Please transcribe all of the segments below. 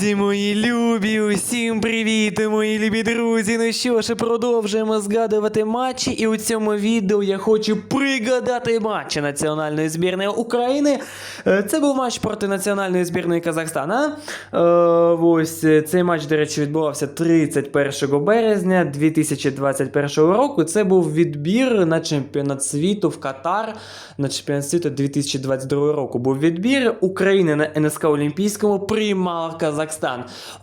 Друзі, мої любі, усім привіт, мої любі друзі. Ну що ж, продовжуємо згадувати матчі, і у цьому відео я хочу пригадати матчі національної збірної України. Е, Це був матч проти національної збірної Казахстана. Е, Ось е, цей матч, до речі, відбувався 31 березня 2021 року. Це був відбір на чемпіонат світу в Катар на чемпіонат світу 2022 року. Був відбір України на НСК Олімпійському приймав Казахстан.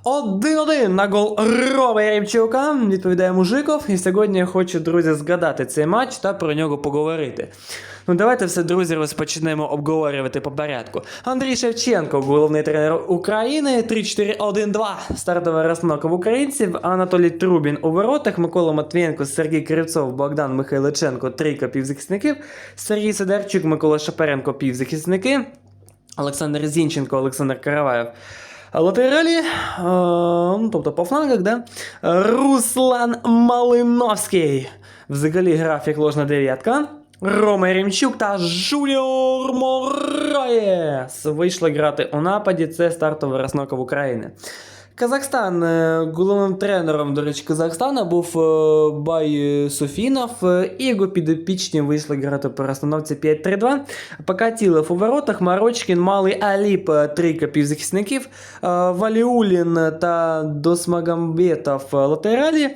1-1 на гол Рома Яремчука. Відповідає Мужиков. І сьогодні я хочу, друзі, згадати цей матч та про нього поговорити. Ну, давайте все, друзі, розпочнемо обговорювати по порядку. Андрій Шевченко, головний тренер України, 3-4-1-2. Стартова розстановка в українців. Анатолій Трубін у воротах, Микола Матвієнко, Сергій Кривцов, Богдан Михайличенко, трійка півзахисників, Сергій Сидорчук, Микола Шаперенко, півзахисники, Олександр Зінченко, Олександр Караваєв. Латералі, е, ну, тобто по флангах, да? Руслан Малиновський. Взагалі графік ложна дев'ятка. Рома Рімчук та Жуліор Мораєс вийшли грати у нападі. Це стартова розновка в України. Казахстан е, головним тренером, до речі, Казахстана був е, Бай Софінов, е, і його підопічні вийшли грати по розстановці 5-3-2. Покатілов у воротах, Марочкін, Малий Аліп, трійка півзахисників, Валіулін та Досмагамбетов латералі.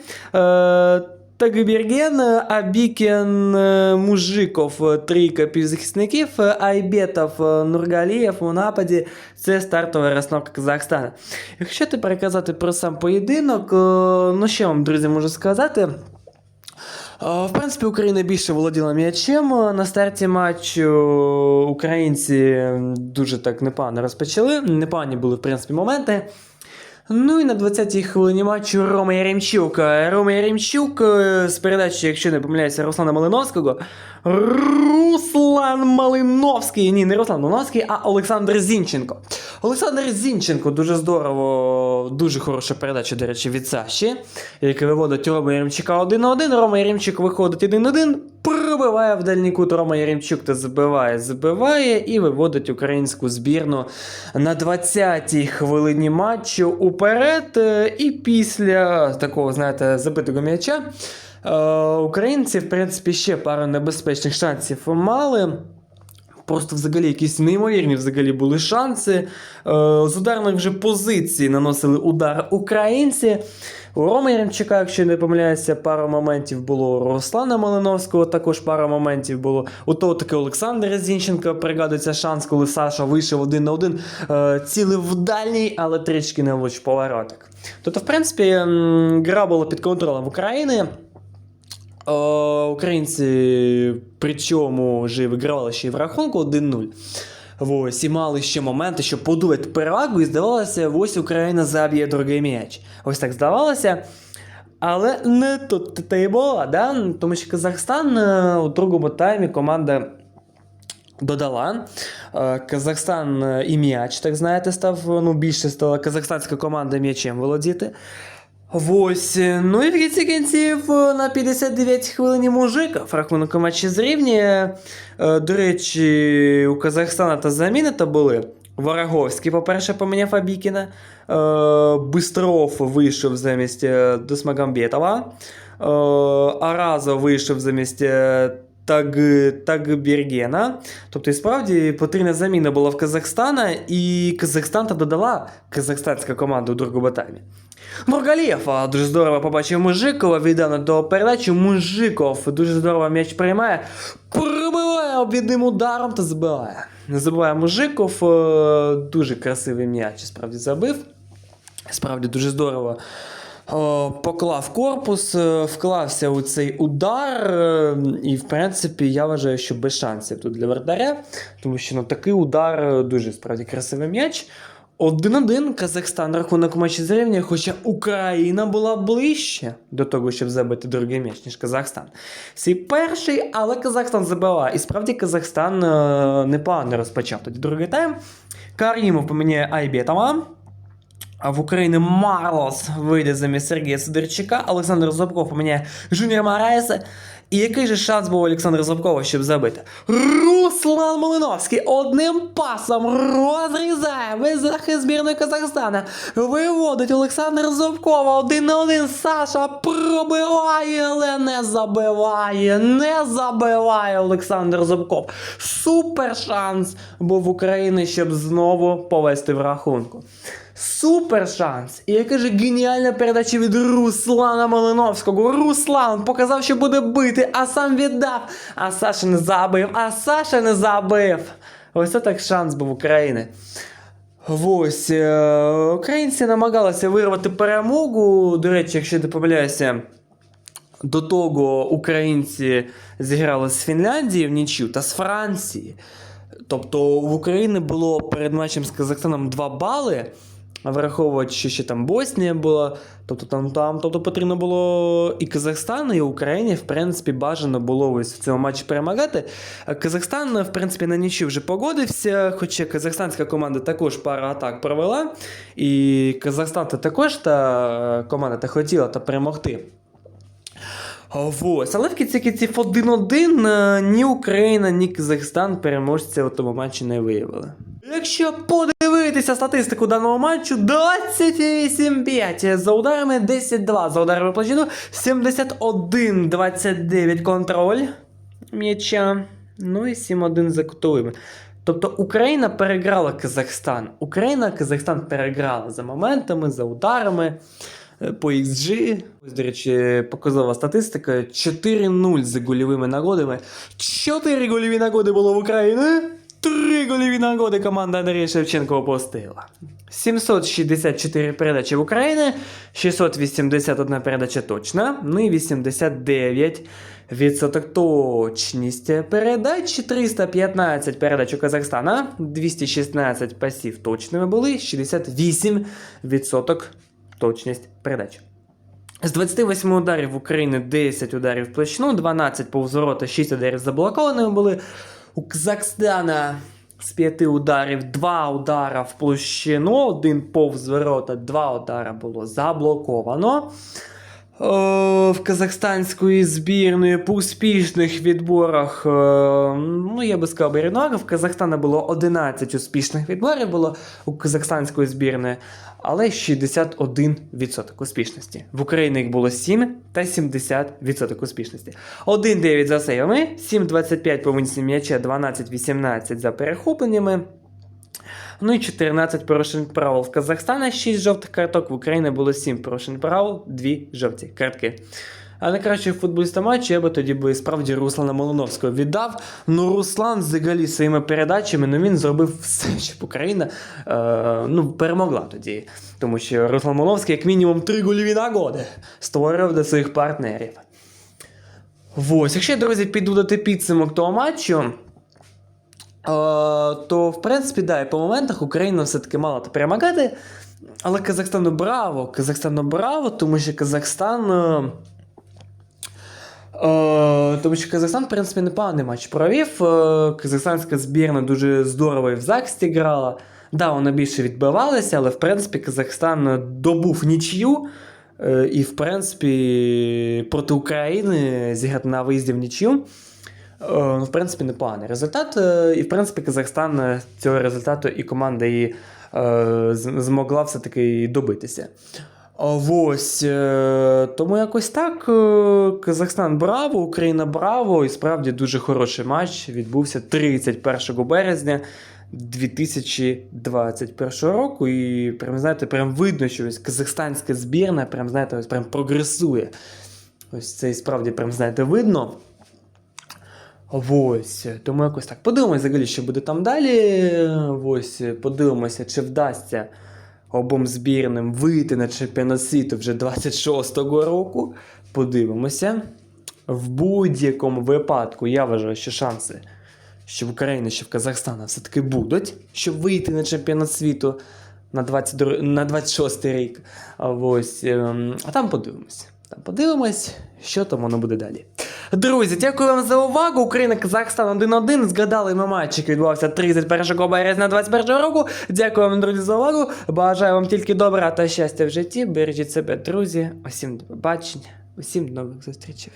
Е, Тагберген, Абікін, е, Мужиков, е, трійка півзахисників, е, Айбетов, е, Нургалієв у нападі. Це стартова розстановка Казахстана. Якщо ти переказати про сам поєдинок, е, ну що вам, друзі, можу сказати? Е, В принципі, Україна більше володіла м'ячем. На старті матчу українці дуже так непогано розпочали. Непогані були, в принципі, моменти. Ну і на 20-й хвилині матчу Рома Яремчук. Рома Яремчук е, з передачі, якщо не помиляюся, Руслана Малиновського. Руслан Малиновський. Ні, не Руслан Малиновський, а Олександр Зінченко. Олександр Зінченко дуже здорово, дуже хороша передача, до речі, від Саші, який виводить Рома Яремчука 1 на 1. Рома Яремчук виходить 1 на 1, пробиває в дальній кут Рома Яремчук та забиває, забиває і виводить українську збірну на 20-й хвилині матчу уперед. І після такого, знаєте, забитого м'яча. е, Українці, в принципі, ще пару небезпечних шансів мали. Просто взагалі якісь неймовірні взагалі були шанси. Е, з ударних вже позицій наносили удар українці. У Роми Яремчука, якщо не помиляюся, пару моментів було у Руслана Малиновського, також пару моментів було. У того таки Олександра Зінченка пригадується шанс, коли Саша вийшов один на один, е, цілив в дальній, але трішки не влучив повороток. Тобто, в принципі, гра була під контролем України. Українці причому вже вигравали ще й в рахунку 1-0. Ось, і мали ще моменти, щоб подувати перевагу, і здавалося, ось Україна заб'є другий м'яч. Ось так здавалося. Але не тут та й було, да? тому що Казахстан е, у другому таймі команда додала. Е, Казахстан е, і м'яч, так знаєте, став ну, більше стала казахстанська команда м'ячем володіти. Ось, ну і в кінці кінців е, на 59 хвилині мужика рахунок матчі зрівнює. Е, До речі, у Казахстана та заміни то були. Вороговський, по-перше, поміняв Абікіна. Е, Бистров вийшов замість Досмагамбетова. Аразо вийшов замість Таг, Тагбергена. Тобто, і справді потрібна заміна була в Казахстана, і Казахстан та додала казахстанська команда у другому таймі. Нургалієв дуже здорово побачив Мужикова, віддано до передачі. Мужиков дуже здорово м'яч приймає, пробиває обідним ударом та забиває. Не забуває Мужиков, е, дуже красивий м'яч, справді забив. Справді дуже здорово. О, Поклав корпус, е, вклався у цей удар, е, і в принципі я вважаю, що без шансів тут для вратаря, тому що ну, такий удар е, дуже справді красивий м'яч. 1-1 Казахстан рахунок матчі зрівнює, хоча Україна була ближче до того, щоб забити другий м'яч, ніж Казахстан. Свій перший, але Казахстан забиває. І справді Казахстан е, непогано розпочав тоді другий тайм. Карімов поміняє Айбетова. А в Україні Марлос вийде замість Сергія Сидорчука, Олександр Зубков поміняє Жуніор Мараєса. І який же шанс був Олександра Зубкова, щоб забити? Руслан Малиновський одним пасом розрізає весь захист збірної Казахстана. Виводить Олександр Зубкова один на один. Саша пробиває, але не забиває. Не забиває Олександр Зубков. Супер шанс був в Україні, щоб знову повести в рахунку. Супер шанс! І яка ж геніальна передача від Руслана Малиновського. Руслан показав, що буде бити, а сам віддав. А Саша не забив, а Саша не забив. Ось це так шанс був України. Ось е, українці намагалися вирвати перемогу. До речі, якщо не помиляюся, до того українці зіграли з Фінляндії в нічю та з Франції. Тобто в Україні було перед матчем з Казахстаном 2 бали, а враховуючи, що ще там Боснія була, тобто там, там тобто потрібно було і Казахстану, і Україні, в принципі, бажано було ось в цьому матчі перемагати. Казахстан, в принципі, на нічю вже погодився, хоча казахстанська команда також пару атак провела, і Казахстан та також та команда та хотіла та перемогти. Ось, але в кінці кінців 1-1 е, ні Україна, ні Казахстан переможця у тому матчі не виявили. Якщо подивитися статистику даного матчу, 28-5 за ударами 10-2 за ударами площину, 71-29 контроль м'яча, ну і 7-1 за кутовими. Тобто Україна переграла Казахстан. Україна Казахстан переграла за моментами, за ударами е, по XG. Ось, до речі, показова статистика: 4-0 за гольовими нагодами. 4 гольові нагоди було в Україні. 3 гольові нагоди команда Андрія Шевченко опустила. 764 передачі в Україні, 681 передача точна, ну і 89 відсоток точність передач, 315 передач у Казахстана, 216 пасів точними були, 68 відсоток точність передач. З 28 ударів в Україні 10 ударів в площину, 12 повз ворота, 6 ударів заблокованими були. У Казахстана з п'яти ударів 2 удара в площину, один повз ворота, два удара було заблоковано. В казахстанської збірної по успішних відборах, е, ну я би сказав, Берінар, в Казахстана було 11 успішних відборів було у казахстанської збірної, але 61% успішності. В Україні їх було 7 та 70% успішності. 1-9 за сейвами, 7-25 по винесенню м'яча, 12-18 за перехопленнями. Ну і 14 порушень правил в Казахстана, 6 жовтих карток, в Україні було 7 порушень правил, 2 жовті картки. А найкращого футболіста матчу я би тоді би справді Руслана Молоновського віддав. Ну, Руслан взагалі своїми передачами ну, він зробив все, щоб Україна е, ну, перемогла тоді. Тому що Руслан Молоновський, як мінімум, три гольові нагоди створив для своїх партнерів. Ось, якщо, друзі, підводити підсумок того матчу. То, в принципі, да, і по моментах Україна все-таки мала перемагати. Але Казахстану браво! Казахстану браво, тому що Казахстан. е, Е, тому що Казахстан, в принципі, непоганий матч провів. Е, казахстанська збірна дуже здорово і в захисті грала. Да, вона більше відбивалася, але в принципі Казахстан добув нічию. Е, і, в принципі, проти України зіграти на виїзді в нічию. Е, ну, в принципі, непоганий результат. Е, І, в принципі, Казахстан е, цього результату і команда її змогла все-таки добитися. Ось тому якось так. Казахстан браво, Україна браво. І справді дуже хороший матч. Відбувся 31 березня 2021 року. І прям знаєте, прям видно, що ось казахстанська збірна, прям знаєте, ось прям прогресує. Ось це і справді прям знаєте видно. Ось, тому якось так. Подивимось взагалі, що буде там далі. Ось, подивимося, чи вдасться обом збірним вийти на чемпіонат світу вже 26-го року. Подивимося. В будь-якому випадку я вважаю, що шанси, що в Україні, що в Казахстана все-таки будуть, щоб вийти на чемпіонат світу на, 22, на 26 рік. А Ось, ем, а там подивимось. Там подивимось, що там воно буде далі. Друзі, дякую вам за увагу. Україна Казахстан 1-1. Згадали ми матч, який відбувався 31 березня 21 року. Дякую вам, друзі, за увагу. Бажаю вам тільки добра та щастя в житті. Бережіть себе, друзі. Усім до побачення, усім до нових зустрічей.